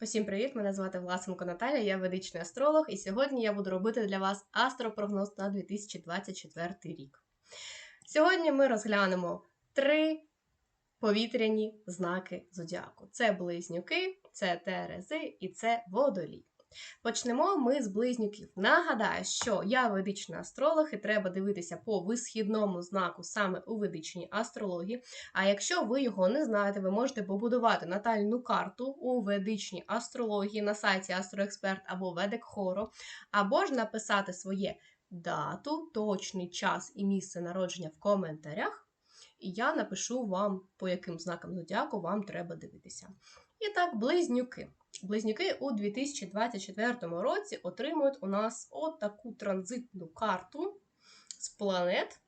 Усім привіт! Мене звати Власенко Наталя, я ведичний астролог, і сьогодні я буду робити для вас астропрогноз на 2024 рік. Сьогодні ми розглянемо три повітряні знаки зодіаку: це близнюки, це терези і це водолій. Почнемо ми з близнюків. Нагадаю, що я ведичний астролог і треба дивитися по висхідному знаку саме у ведичній астрології. А якщо ви його не знаєте, ви можете побудувати натальну карту у ведичній астрології на сайті Астроексперт або Ведек Хоро, або ж написати своє дату, точний час і місце народження в коментарях. І я напишу вам, по яким знакам зодіаку вам треба дивитися. І так, близнюки. Близнюки у 2024 році отримують у нас отаку транзитну карту з планет,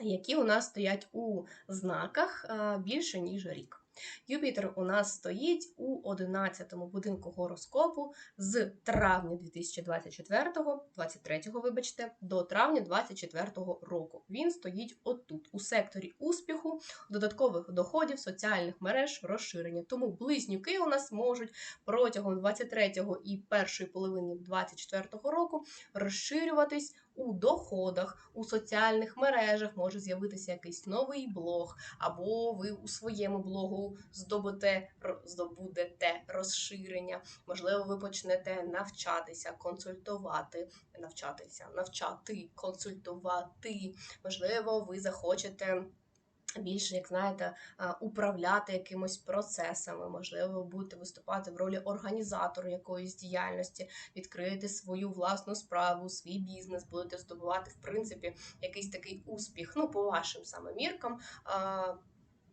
які у нас стоять у знаках більше, ніж рік. Юпітер у нас стоїть у 11-му будинку гороскопу з травня 2024, 23 вибачте, до травня 2024 року. Він стоїть отут, у секторі успіху, додаткових доходів, соціальних мереж, розширення. Тому близнюки у нас можуть протягом 23-го і першої половини 2024 року розширюватись у доходах, у соціальних мережах може з'явитися якийсь новий блог, або ви у своєму блогу здобуте, здобудете розширення. Можливо, ви почнете навчатися, консультувати, навчатися, навчати, консультувати. Можливо, ви захочете більше, як знаєте, управляти якимось процесами, можливо, будете виступати в ролі організатора якоїсь діяльності, відкрити свою власну справу, свій бізнес, будете здобувати, в принципі, якийсь такий успіх, ну, по вашим саме міркам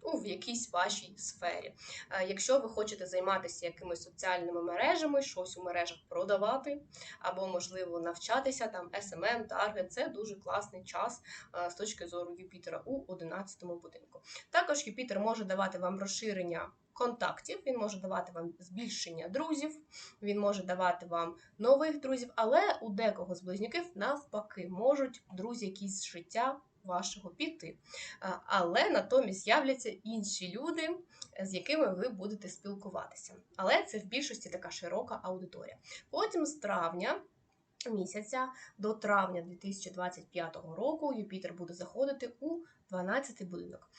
ну, в якійсь вашій сфері. Е, якщо ви хочете займатися якимись соціальними мережами, щось у мережах продавати, або, можливо, навчатися там SMM, таргет, це дуже класний час е, з точки зору Юпітера у 11-му будинку. Також Юпітер може давати вам розширення. Контактів, він може давати вам збільшення друзів, він може давати вам нових друзів, але у декого з близнюків навпаки можуть друзі якісь з життя вашого піти. Але натомість з'являться інші люди, з якими ви будете спілкуватися. Але це в більшості така широка аудиторія. Потім з травня. Місяця до травня 2025 року Юпітер буде заходити у 12 будинок.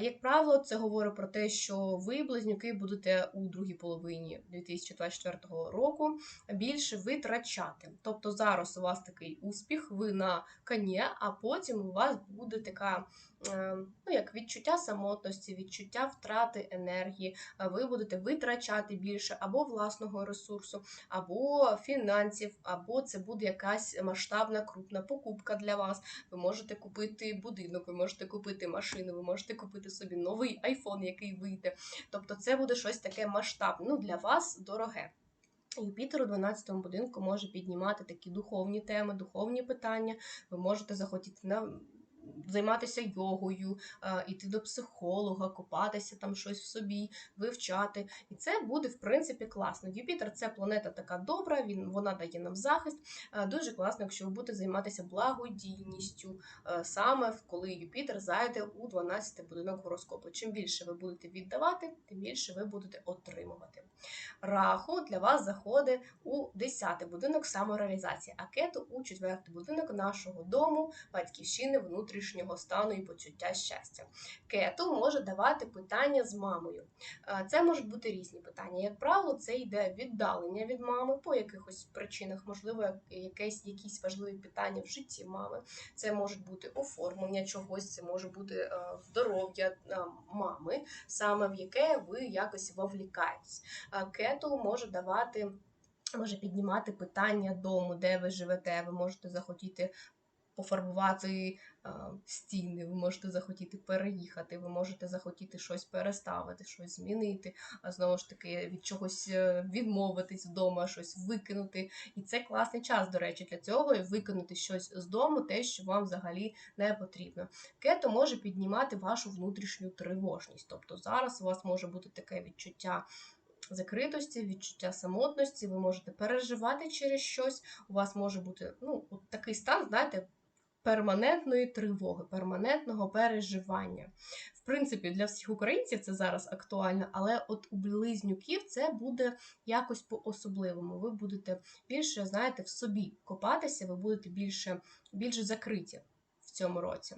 Як правило, це говорить про те, що ви, близнюки, будете у другій половині 2024 року більше витрачати. Тобто зараз у вас такий успіх, ви на коні, а потім у вас буде така Е, ну, як відчуття самотності, відчуття втрати енергії, ви будете витрачати більше або власного ресурсу, або фінансів, або це буде якась масштабна крупна покупка для вас. Ви можете купити будинок, ви можете купити машину, ви можете купити собі новий айфон, який вийде. Тобто, це буде щось таке масштабне, ну для вас дороге. Юпітер у 12-му будинку може піднімати такі духовні теми, духовні питання. Ви можете захотіти на займатися йогою, йти до психолога, купатися там щось в собі, вивчати. І це буде, в принципі, класно. Юпітер це планета така добра, він, вона дає нам захист. Дуже класно, якщо ви будете займатися благодійністю, саме коли Юпітер зайде у 12 будинок гороскопу. Чим більше ви будете віддавати, тим більше ви будете отримувати. Раху для вас заходить у 10 будинок самореалізації, а кету у 4 будинок нашого дому, батьківщини, внутрішнього стану і почуття щастя. Кету може давати питання з мамою. Це можуть бути різні питання. Як правило, це йде віддалення від мами по якихось причинах, можливо, якесь, якісь важливі питання в житті мами. Це може бути оформлення чогось, це може бути здоров'я мами, саме в яке ви якось вовлікаєтесь кету може давати, може піднімати питання дому, де ви живете. Ви можете захотіти пофарбувати а, стіни, ви можете захотіти переїхати, ви можете захотіти щось переставити, щось змінити, а знову ж таки від чогось е, відмовитись вдома, щось викинути. І це класний час, до речі, для цього викинути щось з дому, те, що вам взагалі не потрібно. Кето може піднімати вашу внутрішню тривожність. Тобто зараз у вас може бути таке відчуття закритості, відчуття самотності, ви можете переживати через щось. У вас може бути ну, от такий стан, знаєте, перманентної тривоги, перманентного переживання. В принципі, для всіх українців це зараз актуально, але от у близнюків це буде якось по-особливому. Ви будете більше, знаєте, в собі копатися, ви будете більше, більше закриті. В цьому році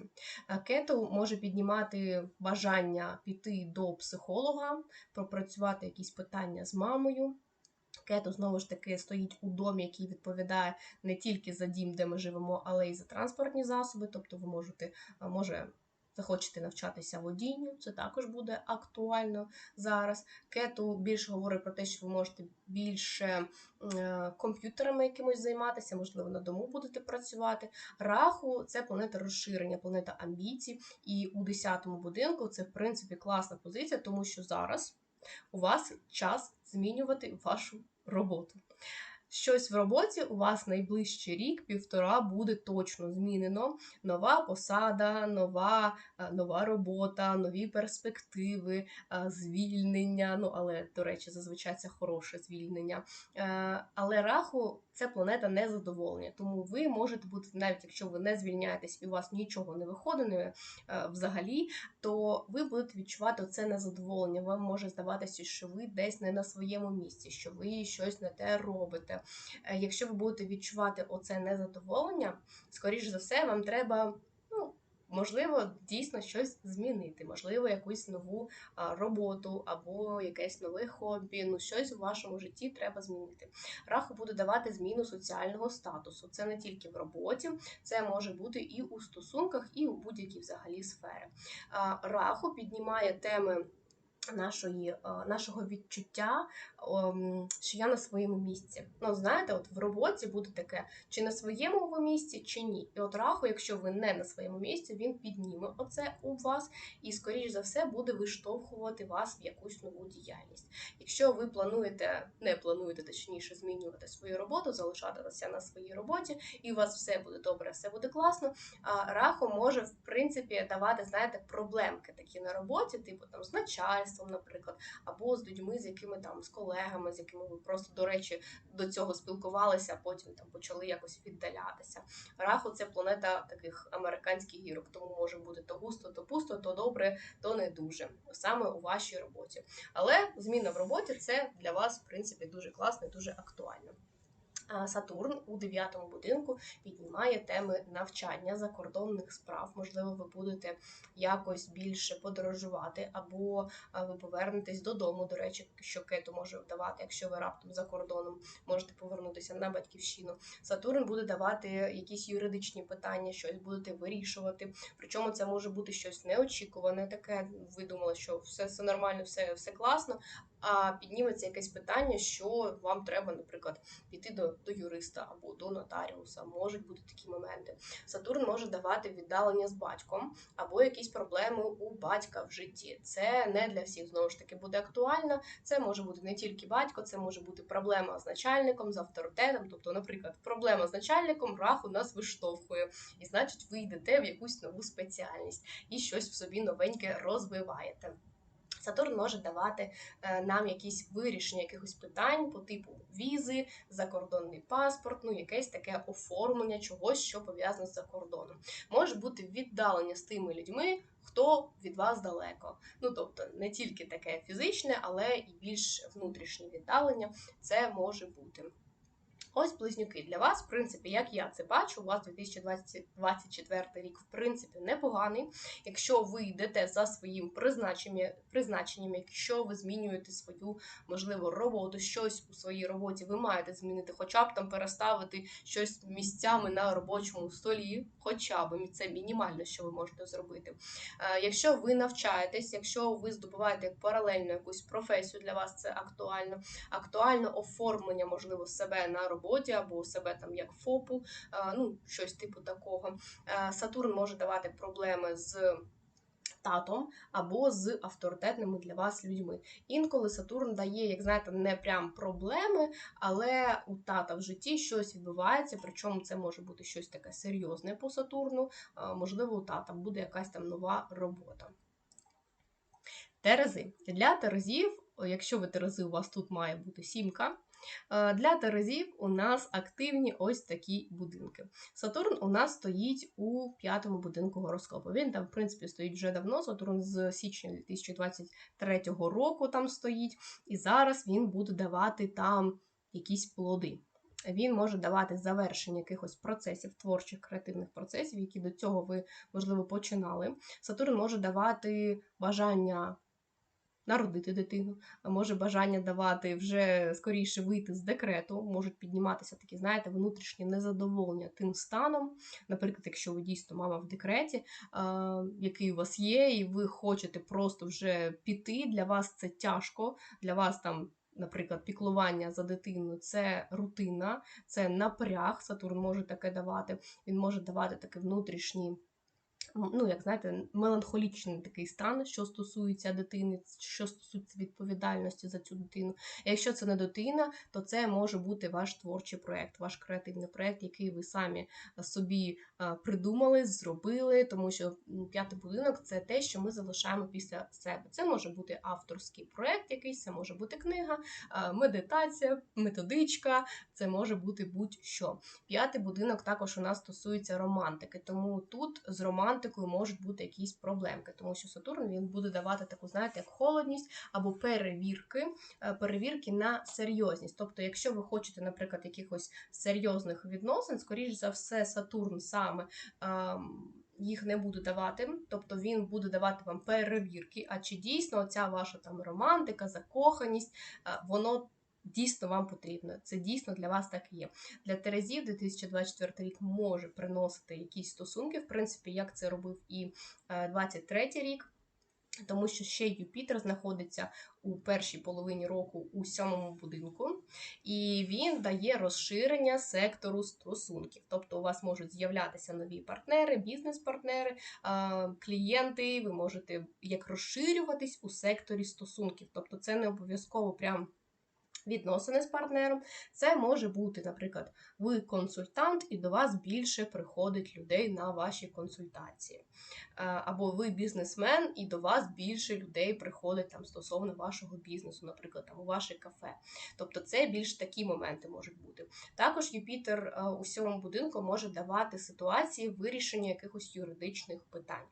кету може піднімати бажання піти до психолога, пропрацювати якісь питання з мамою. Кету знову ж таки стоїть у домі, який відповідає не тільки за дім, де ми живемо, але й за транспортні засоби. Тобто, ви можете може захочете навчатися водінню, це також буде актуально зараз. Кету більше говорить про те, що ви можете більше е, комп'ютерами якимось займатися, можливо, на дому будете працювати. Раху це планета розширення, планета амбіцій. І у 10-му будинку це, в принципі, класна позиція, тому що зараз у вас час змінювати вашу роботу. Щось в роботі у вас найближчий рік, півтора буде точно змінено. Нова посада, нова е, нова робота, нові перспективи, е, звільнення. Ну, але, до речі, зазвичай це хороше звільнення. Е, але раху це планета незадоволення. Тому ви можете бути, навіть якщо ви не звільняєтесь і у вас нічого не виходить взагалі, то ви будете відчувати це незадоволення. Вам може здаватися, що ви десь не на своєму місці, що ви щось не те робите. Е, якщо ви будете відчувати оце незадоволення, скоріш за все, вам треба. Можливо, дійсно щось змінити, можливо, якусь нову роботу або якесь нове хобі. Ну, щось у вашому житті треба змінити. Раху буде давати зміну соціального статусу. Це не тільки в роботі, це може бути і у стосунках, і у будь-якій взагалі сфері. Раху піднімає теми нашої, Нашого відчуття, що я на своєму місці. Ну, знаєте, от в роботі буде таке, чи на своєму ви місці, чи ні. І от раху, якщо ви не на своєму місці, він підніме оце у вас і, скоріш за все, буде виштовхувати вас в якусь нову діяльність. Якщо ви плануєте, не плануєте точніше змінювати свою роботу, залишатися на своїй роботі, і у вас все буде добре, все буде класно. Раху може, в принципі, давати, знаєте, проблемки такі на роботі, типу там з начальством, наприклад, або з людьми, з якими там з колегами, з якими ви просто, до речі, до цього спілкувалися, а потім там почали якось віддалятися. Раху це планета таких американських гірок, тому може бути то густо, то пусто, то добре, то не дуже саме у вашій роботі. Але зміна в роботі це для вас, в принципі, дуже класно дуже актуально. Сатурн у дев'ятому будинку піднімає теми навчання закордонних справ. Можливо, ви будете якось більше подорожувати, або ви повернетесь додому. До речі, що кету може давати, якщо ви раптом за кордоном можете повернутися на батьківщину. Сатурн буде давати якісь юридичні питання, щось будете вирішувати. Причому це може бути щось неочікуване, таке. Ви думали, що все все нормально, все, все класно підніметься якесь питання, що вам треба, наприклад, піти до до юриста або до нотаріуса. Можуть бути такі моменти. Сатурн може давати віддалення з батьком або якісь проблеми у батька в житті. Це не для всіх знову ж таки буде актуально. Це може бути не тільки батько, це може бути проблема з начальником, з авторитетом. Тобто, наприклад, проблема з начальником раху нас виштовхує, і значить, ви йдете в якусь нову спеціальність і щось в собі новеньке розвиваєте. Сатурн може давати е, нам якісь вирішення якихось питань по типу візи, закордонний паспорт, ну якесь таке оформлення чогось, що пов'язане з закордоном. Може бути віддалення з тими людьми, хто від вас далеко. Ну тобто не тільки таке фізичне, але і більш внутрішнє віддалення це може бути. Ось близнюки для вас, в принципі, як я це бачу, у вас 2024 рік, в принципі, непоганий. Якщо ви йдете за своїм призначенням, призначенням, якщо ви змінюєте свою, можливо, роботу, щось у своїй роботі ви маєте змінити, хоча б там переставити щось місцями на робочому столі, хоча б це мінімально, що ви можете зробити. Е, якщо ви навчаєтесь, якщо ви здобуваєте паралельно якусь професію, для вас це актуально, актуально оформлення, можливо, себе на роботу роботі або себе там як ФОПу, ну щось типу такого. Сатурн може давати проблеми з. Татом або з авторитетними для вас людьми. Інколи Сатурн дає, як знаєте, не прям проблеми, але у тата в житті щось відбувається, причому це може бути щось таке серйозне по Сатурну. Можливо, у тата буде якась там нова робота. Терези. Для терезів якщо ви Терези, у вас тут має бути сімка. Е, Для Терезів у нас активні ось такі будинки. Сатурн у нас стоїть у п'ятому будинку гороскопу. Він там, в принципі, стоїть вже давно. Сатурн з січня 2023 року там стоїть, і зараз він буде давати там якісь плоди. Він може давати завершення якихось процесів, творчих креативних процесів, які до цього ви, можливо, починали. Сатурн може давати бажання народити дитину, може бажання давати вже скоріше вийти з декрету, можуть підніматися такі, знаєте, внутрішнє незадоволення тим станом. Наприклад, якщо ви дійсно мама в декреті, який у вас є, і ви хочете просто вже піти, для вас це тяжко, для вас там. Наприклад, піклування за дитиною це рутина, це напряг. Сатурн може таке давати. Він може давати такий внутрішній ну, як знаєте, меланхолічний такий стан, що стосується дитини, що стосується відповідальності за цю дитину. Якщо це не дитина, то це може бути ваш творчий проєкт, ваш креативний проєкт, який ви самі собі придумали, зробили, тому що п'ятий будинок це те, що ми залишаємо після себе. Це може бути авторський проєкт, якийсь, це може бути книга, медитація, методичка, це може бути будь-що. П'ятий будинок також у нас стосується романтики, тому тут з романтикою романтикою можуть бути якісь проблемки, тому що Сатурн він буде давати таку, знаєте, як холодність або перевірки, е, перевірки на серйозність. Тобто, якщо ви хочете, наприклад, якихось серйозних відносин, скоріш за все, Сатурн саме. Їх не буде давати, тобто він буде давати вам перевірки, а чи дійсно ця ваша там романтика, закоханість, е, воно дійсно вам потрібно. Це дійсно для вас так і є. Для Терезів 2024 рік може приносити якісь стосунки, в принципі, як це робив і 23 е, рік. Тому що ще Юпітер знаходиться у першій половині року у сьомому будинку, і він дає розширення сектору стосунків. Тобто у вас можуть з'являтися нові партнери, бізнес-партнери, клієнти. Ви можете як розширюватись у секторі стосунків. Тобто, це не обов'язково прям відносини з партнером. Це може бути, наприклад, ви консультант, і до вас більше приходить людей на ваші консультації. Е, або ви бізнесмен, і до вас більше людей приходить там стосовно вашого бізнесу, наприклад, там у ваше кафе. Тобто це більш такі моменти можуть бути. Також Юпітер е, у сьомому будинку може давати ситуації вирішення якихось юридичних питань,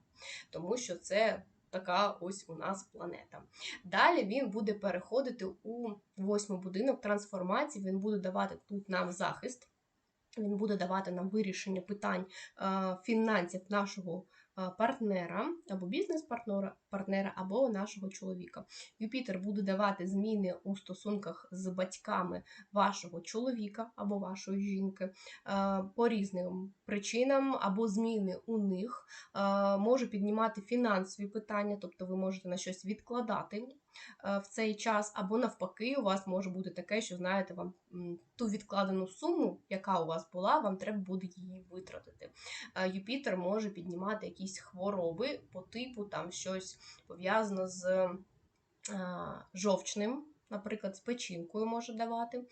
тому що це така ось у нас планета. Далі він буде переходити у восьмий будинок трансформації, він буде давати тут нам захист, він буде давати нам вирішення питань е, фінансів нашого партнера або бізнес-партнера, партнера, або нашого чоловіка. Юпітер буде давати зміни у стосунках з батьками вашого чоловіка або вашої жінки по різним причинам, або зміни у них може піднімати фінансові питання, тобто ви можете на щось відкладати. Е, в цей час, або навпаки, у вас може бути таке, що знаєте, вам ту відкладену суму, яка у вас була, вам треба буде її витратити. Е, Юпітер може піднімати якісь хвороби по типу там щось пов'язано з е, жовчним. Наприклад, з печінкою може давати.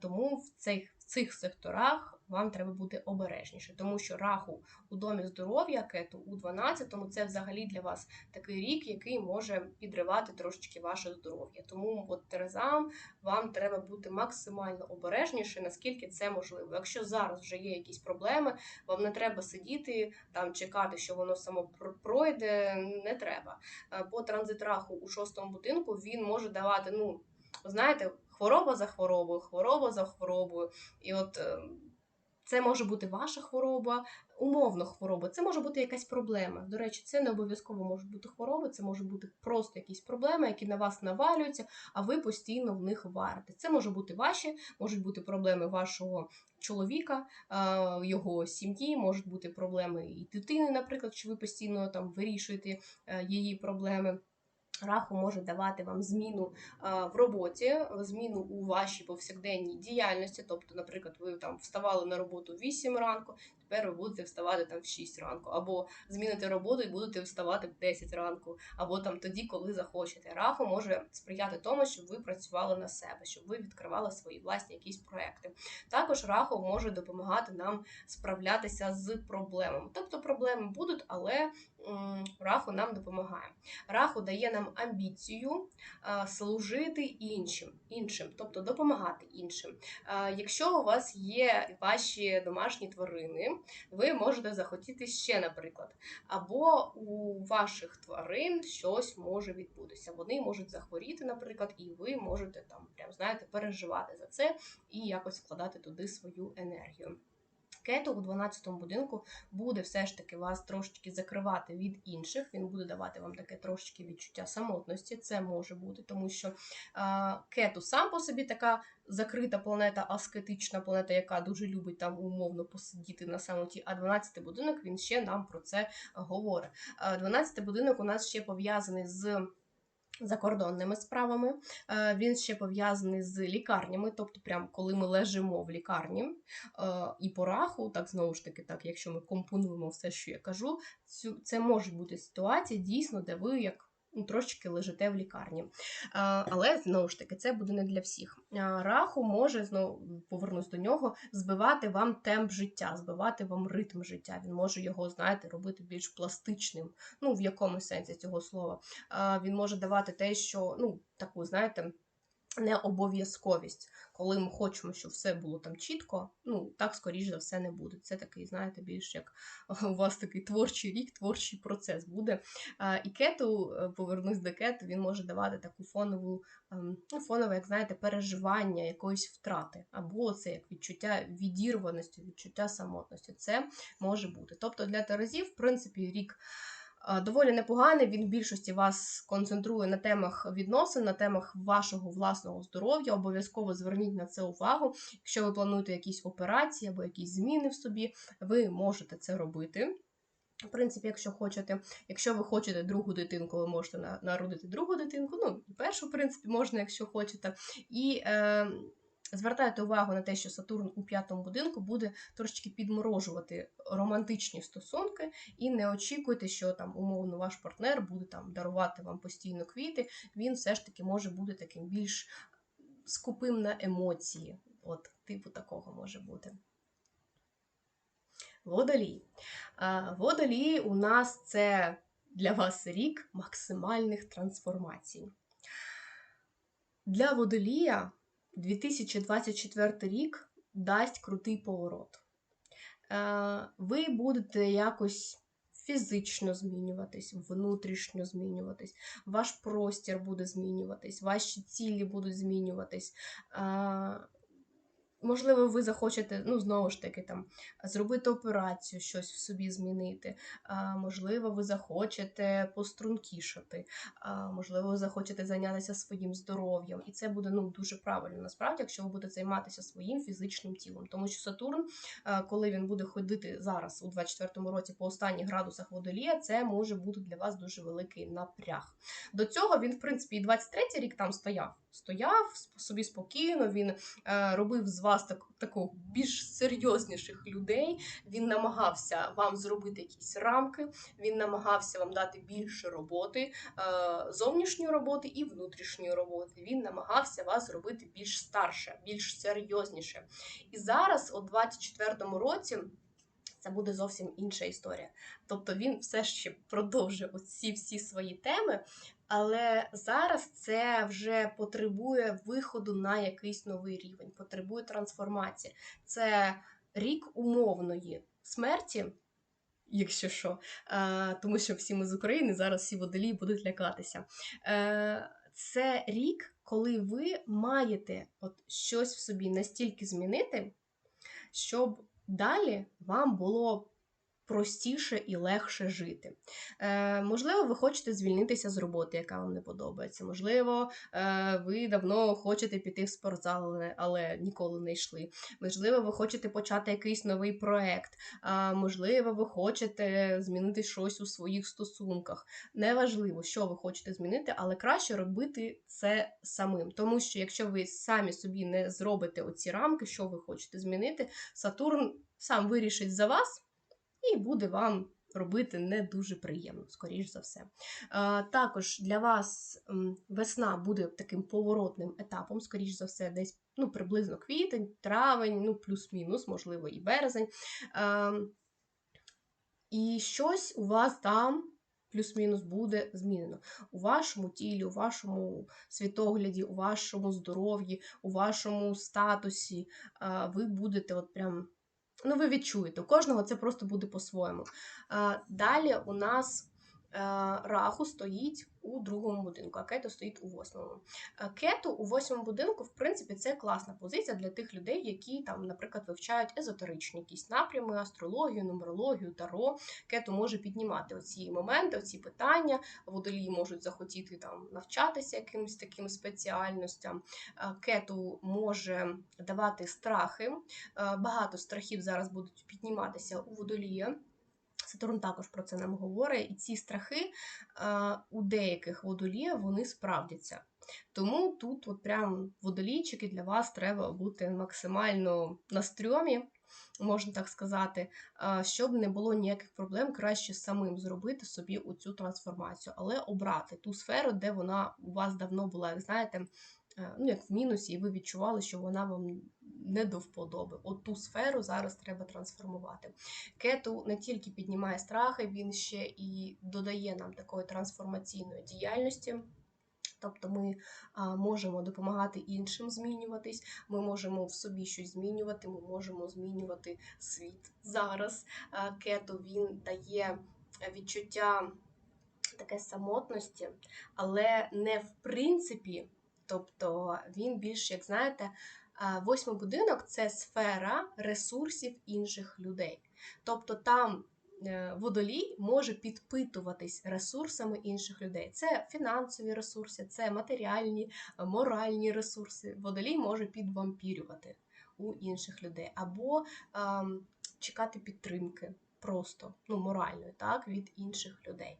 Тому в цих в цих секторах вам треба бути обережніше, тому що раху у домі здоров'я, кету у 12-му це взагалі для вас такий рік, який може підривати трошечки ваше здоров'я. Тому от Терезам вам треба бути максимально обережніше, наскільки це можливо. Якщо зараз вже є якісь проблеми, вам не треба сидіти там, чекати, що воно само пройде. Не треба. По транзит раху у шостому будинку він може давати, ну знаєте хвороба за хворобою, хвороба за хворобою. І от е, це може бути ваша хвороба, умовно хвороба, це може бути якась проблема. До речі, це не обов'язково може бути хвороба, це може бути просто якісь проблеми, які на вас навалюються, а ви постійно в них варите. Це може бути ваші, можуть бути проблеми вашого чоловіка, його сім'ї, можуть бути проблеми і дитини, наприклад, що ви постійно там вирішуєте е, її проблеми. Раху може давати вам зміну в роботі, зміну у вашій повсякденній діяльності. Тобто, наприклад, ви там вставали на роботу в 8 ранку, тепер ви будете вставати там в 6 ранку, або зміните роботу і будете вставати в 10 ранку, або там тоді, коли захочете. Раху може сприяти тому, щоб ви працювали на себе, щоб ви відкривали свої власні якісь проекти. Також раху може допомагати нам справлятися з проблемами. Тобто проблеми будуть, але Раху нам допомагає. Раху дає нам амбіцію служити іншим, іншим, тобто допомагати іншим. Якщо у вас є ваші домашні тварини, ви можете захотіти ще, наприклад. Або у ваших тварин щось може відбутися. Вони можуть захворіти, наприклад, і ви можете там, прям знаєте, переживати за це і якось вкладати туди свою енергію кету у 12-му будинку буде все ж таки вас трошечки закривати від інших. Він буде давати вам таке трошечки відчуття самотності. Це може бути, тому що кету сам по собі така закрита планета, аскетична планета, яка дуже любить там умовно посидіти на самоті. А 12-й будинок він ще нам про це говорить. 12-й будинок у нас ще пов'язаний з закордонними справами. Е, він ще пов'язаний з лікарнями, тобто, прям коли ми лежимо в лікарні е, і по раху, так знову ж таки, так, якщо ми компонуємо все, що я кажу, це можуть бути ситуації дійсно, де ви як трошечки лежите в лікарні. Але знову ж таки, це буде не для всіх. Раху може знову повернусь до нього, збивати вам темп життя, збивати вам ритм життя. Він може його, знаєте, робити більш пластичним, ну в якому сенсі цього слова. Він може давати те, що ну таку, знаєте не обов'язковість, коли ми хочемо, щоб все було там чітко, ну так скоріш за все не буде. Це такий, знаєте, більш як у вас такий творчий рік, творчий процес буде. І кету, е, повернусь до кету, він може давати таку фонову, ем, ну, фонове, як знаєте, переживання якоїсь втрати, або це як відчуття відірваності, відчуття самотності. Це може бути. Тобто для Терезів, в принципі, рік доволі непоганий. Він в більшості вас концентрує на темах відносин, на темах вашого власного здоров'я. Обов'язково зверніть на це увагу. Якщо ви плануєте якісь операції або якісь зміни в собі, ви можете це робити. В принципі, якщо хочете, якщо ви хочете другу дитинку, ви можете народити другу дитинку. Ну, першу, в принципі, можна, якщо хочете. І е, Звертайте увагу на те, що Сатурн у п'ятому будинку буде трошечки підморожувати романтичні стосунки, і не очікуйте, що там умовно ваш партнер буде там дарувати вам постійно квіти. Він все ж таки може бути таким більш скупим на емоції. От, типу такого може бути. Водолій. Водолій у нас це для вас рік максимальних трансформацій. Для водолія 2024 рік дасть крутий поворот. Е, ви будете якось фізично змінюватись, внутрішньо змінюватись, ваш простір буде змінюватись, ваші цілі будуть змінюватись. Можливо, ви захочете, ну, знову ж таки, там, зробити операцію, щось в собі змінити. А, Можливо, ви захочете пострункішати, а, можливо, ви захочете зайнятися своїм здоров'ям. І це буде ну, дуже правильно, насправді, якщо ви будете займатися своїм фізичним тілом. Тому що Сатурн, коли він буде ходити зараз у 24-му році по останніх градусах водолія, це може бути для вас дуже великий напряг. До цього він, в принципі, і 23-й рік там стояв. Стояв собі спокійно, він е, робив з вас так, таких більш серйозніших людей. Він намагався вам зробити якісь рамки, він намагався вам дати більше роботи, е, зовнішньої роботи і внутрішньої роботи. Він намагався вас зробити більш старше, більш серйозніше. І зараз, у 24-му році. Це буде зовсім інша історія. Тобто він все ще продовжує оці всі свої теми, але зараз це вже потребує виходу на якийсь новий рівень, потребує трансформації. Це рік умовної смерті, якщо що, е, тому що всі ми з України зараз всі водолії будуть лякатися. Е, це рік, коли ви маєте от щось в собі настільки змінити, щоб далі вам було простіше і легше жити. Е, Можливо, ви хочете звільнитися з роботи, яка вам не подобається. Можливо, е, ви давно хочете піти в спортзал, але- ніколи не йшли. Можливо, ви хочете почати якийсь новий проект. А, можливо, ви хочете змінити щось у своїх стосунках. Неважливо, що ви хочете змінити, але краще робити це самим. Тому що якщо ви самі собі не зробите оці рамки, що ви хочете змінити, Сатурн сам вирішить за вас і буде вам робити не дуже приємно, скоріш за все. Також для вас весна буде таким поворотним етапом, скоріш за все, десь ну, приблизно квітень, травень, ну, плюс-мінус, можливо, і березень. Ем, і щось у вас там плюс-мінус буде змінено. У вашому тілі, у вашому світогляді, у вашому здоров'ї, у вашому статусі. Ви будете от прям. Ну, ви відчуєте, у кожного це просто буде по-своєму. Далі у нас раху стоїть у другому будинку, а кету стоїть у восьмому. Е, Кету у восьмому будинку, в принципі, це класна позиція для тих людей, які там, наприклад, вивчають езотеричні якісь напрями, астрологію, нумерологію, таро. Кету може піднімати оці моменти, оці питання. Водолії можуть захотіти там навчатися якимось таким спеціальностям. Е, Кету може давати страхи. Е, Багато страхів зараз будуть підніматися у водолія. Сатурн також про це нам говорить, і ці страхи е, у деяких водоліїв вони справдяться. Тому тут, от прям водолійчики, для вас треба бути максимально на стрьомі, можна так сказати, е, щоб не було ніяких проблем, краще самим зробити собі оцю трансформацію, але обрати ту сферу, де вона у вас давно була, як знаєте, е, ну як в мінусі, і ви відчували, що вона вам не до вподоби. От ту сферу зараз треба трансформувати. Кету не тільки піднімає страхи, він ще і додає нам такої трансформаційної діяльності. Тобто ми а, можемо допомагати іншим змінюватись, ми можемо в собі щось змінювати, ми можемо змінювати світ зараз. А, кету він дає відчуття таке самотності, але не в принципі. Тобто він більш, як знаєте, восьмий будинок це сфера ресурсів інших людей. Тобто там е, водолій може підпитуватись ресурсами інших людей. Це фінансові ресурси, це матеріальні, моральні ресурси. Водолій може підвампірювати у інших людей або ем, чекати підтримки. Просто ну моральної, так від інших людей.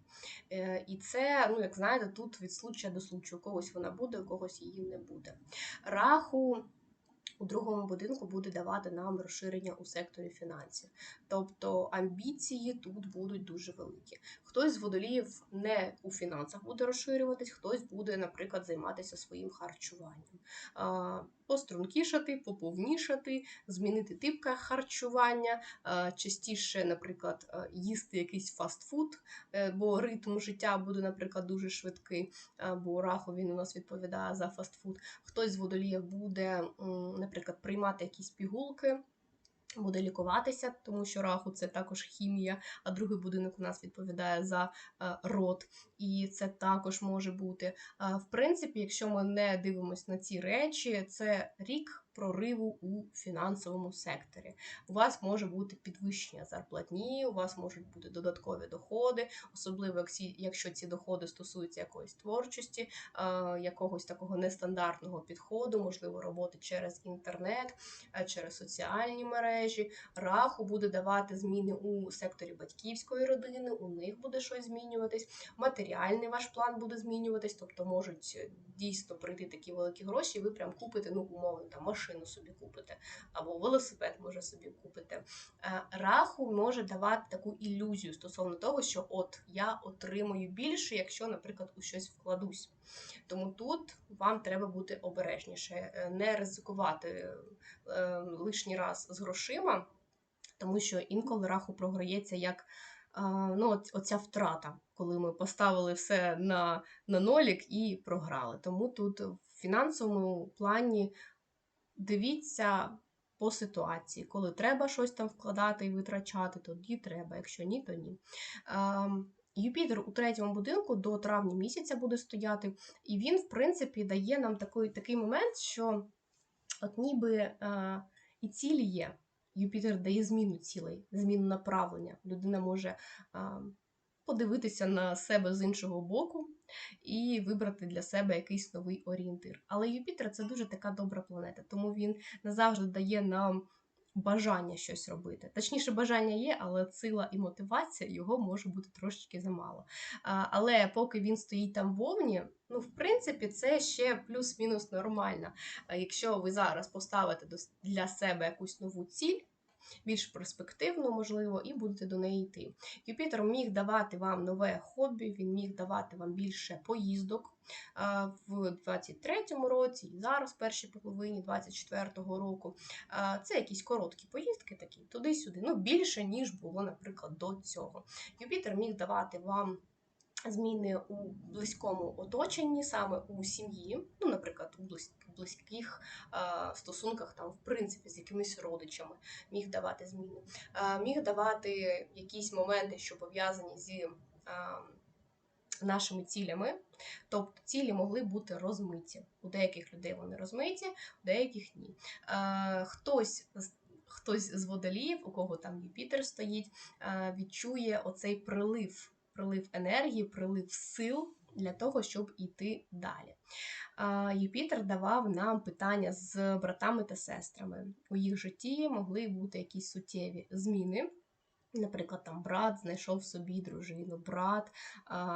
Е, І це, ну як знаєте, тут від случая до случаю. У когось вона буде, у когось її не буде. Раху у другому будинку буде давати нам розширення у секторі фінансів. Тобто амбіції тут будуть дуже великі. Хтось з водоліїв не у фінансах буде розширюватись, хтось буде, наприклад, займатися своїм харчуванням. Пострункішати, поповнішати, змінити тип харчування, частіше, наприклад, їсти якийсь фастфуд, е, бо ритм життя буде, наприклад, дуже швидкий, бо раху він у нас відповідає за фастфуд. Хтось з водоліїв буде, наприклад, приймати якісь пігулки. Буде лікуватися, тому що раху це також хімія, а другий будинок у нас відповідає за е, рот, і це також може бути. В принципі, якщо ми не дивимося на ці речі, це рік прориву у фінансовому секторі. У вас може бути підвищення зарплатні, у вас можуть бути додаткові доходи, особливо якщо- ці доходи стосуються якоїсь творчості, якогось такого нестандартного підходу, можливо, роботи через інтернет, е, через соціальні мережі. Раху буде давати зміни у секторі батьківської родини, у них буде щось змінюватись. Матеріальний ваш план буде змінюватись, тобто можуть е, дійсно прийти такі великі гроші, і ви прям купите, ну, умовно, там машину собі купите, або велосипед може собі купити. Е, Раху може давати таку ілюзію стосовно того, що от я отримую більше, якщо, наприклад, у щось вкладусь. Тому тут вам треба бути обережніше, е, не ризикувати е, лишній раз з грошима, тому що інколи раху програється як ну, оця втрата, коли ми поставили все на, на нолік і програли. Тому тут в фінансовому плані дивіться по ситуації. Коли треба щось там вкладати і витрачати, тоді треба, якщо ні, то ні. Ем, Юпітер у третьому будинку до травня місяця буде стояти, і він, в принципі, дає нам такий, такий момент, що от ніби е, і ціль є. Юпітер дає зміну цілей, зміну направлення. Людина може а, подивитися на себе з іншого боку і вибрати для себе якийсь новий орієнтир. Але Юпітер це дуже така добра планета, тому він не завжди дає нам бажання щось робити. Точніше, бажання є, але сила і мотивація його може бути трошечки замало. Але поки він стоїть там вовні, ну, в принципі, це ще плюс-мінус нормально. Якщо ви зараз поставите для себе якусь нову ціль, більш перспективну, можливо, і будете до неї йти. Юпітер міг давати вам нове хобі, він міг давати вам більше поїздок в 23-му році, і зараз, в першій половині 24-го року. Це якісь короткі поїздки, такі туди-сюди, ну більше, ніж було, наприклад, до цього. Юпітер міг давати вам зміни у близькому оточенні, саме у сім'ї, ну, наприклад, у близьких а, стосунках, там, в принципі, з якимись родичами, міг давати зміни, а, міг давати якісь моменти, що пов'язані зі. А, Нашими цілями, тобто цілі могли бути розмиті. У деяких людей вони розмиті, у деяких ні. Е, Хтось хтось з водоліїв, у кого там Юпітер стоїть, е, відчує оцей прилив прилив енергії, прилив сил для того, щоб йти далі. Юпітер давав нам питання з братами та сестрами. У їх житті могли бути якісь суттєві зміни. Наприклад, там брат знайшов собі дружину, брат,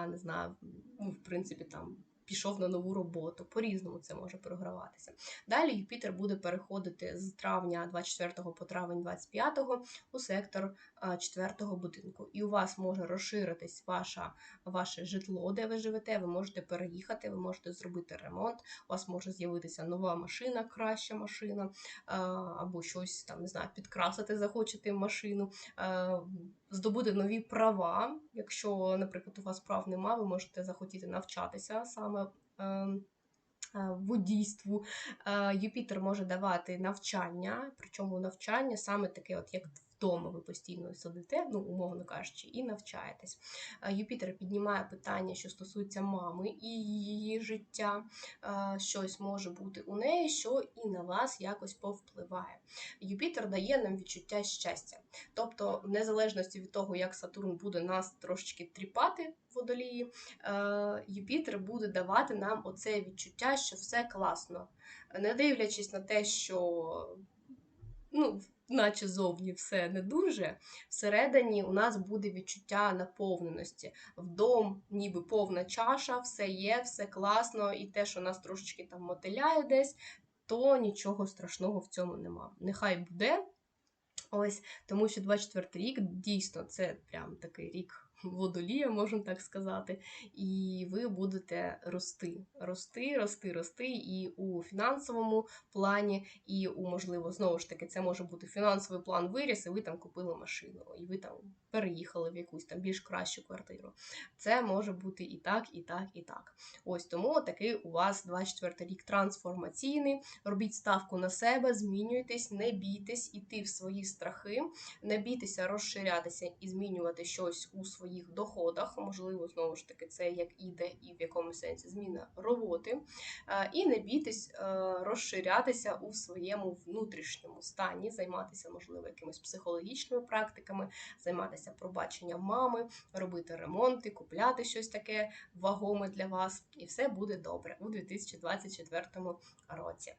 не знаю, ну, в принципі, там пішов на нову роботу. По-різному це може програватися. Далі Юпітер буде переходити з травня 24 по травень 25 у сектор 4 будинку. І у вас може розширитись ваша, ваше житло, де ви живете. Ви можете переїхати, ви можете зробити ремонт, у вас може з'явитися нова машина, краща машина, або щось там, не знаю, підкрасити захочете машину, здобути нові права. Якщо, наприклад, у вас прав нема, ви можете захотіти навчатися саме ем, е, водійству. Е, Юпітер може давати навчання, причому навчання саме таке, от як вдома ви постійно сидите, ну, умовно кажучи, і навчаєтесь. Юпітер піднімає питання, що стосується мами і її життя. Щось може бути у неї, що і на вас якось повпливає. Юпітер дає нам відчуття щастя. Тобто, в незалежності від того, як Сатурн буде нас трошечки тріпати водолії, Юпітер буде давати нам оце відчуття, що все класно. Не дивлячись на те, що ну, наче зовні все не дуже, всередині у нас буде відчуття наповненості. Вдом, ніби повна чаша, все є, все класно, і те, що нас трошечки там мотиляє десь, то нічого страшного в цьому нема. Нехай буде. Ось, тому що 24 рік дійсно це прям такий рік водолія, можна так сказати, і ви будете рости, рости, рости, рости і у фінансовому плані, і у, можливо, знову ж таки, це може бути фінансовий план виріс, і ви там купили машину, і ви там переїхали в якусь там більш кращу квартиру. Це може бути і так, і так, і так. Ось тому такий у вас 24 рік трансформаційний. Робіть ставку на себе, змінюйтесь, не бійтесь, іти в свої страхи, не бійтеся розширятися і змінювати щось у своїй своїх доходах, можливо, знову ж таки, це як іде і в якому сенсі зміна роботи, і не бійтесь е, розширятися у своєму внутрішньому стані, займатися, можливо, якимись психологічними практиками, займатися пробаченням мами, робити ремонти, купляти щось таке вагоме для вас, і все буде добре у 2024 році.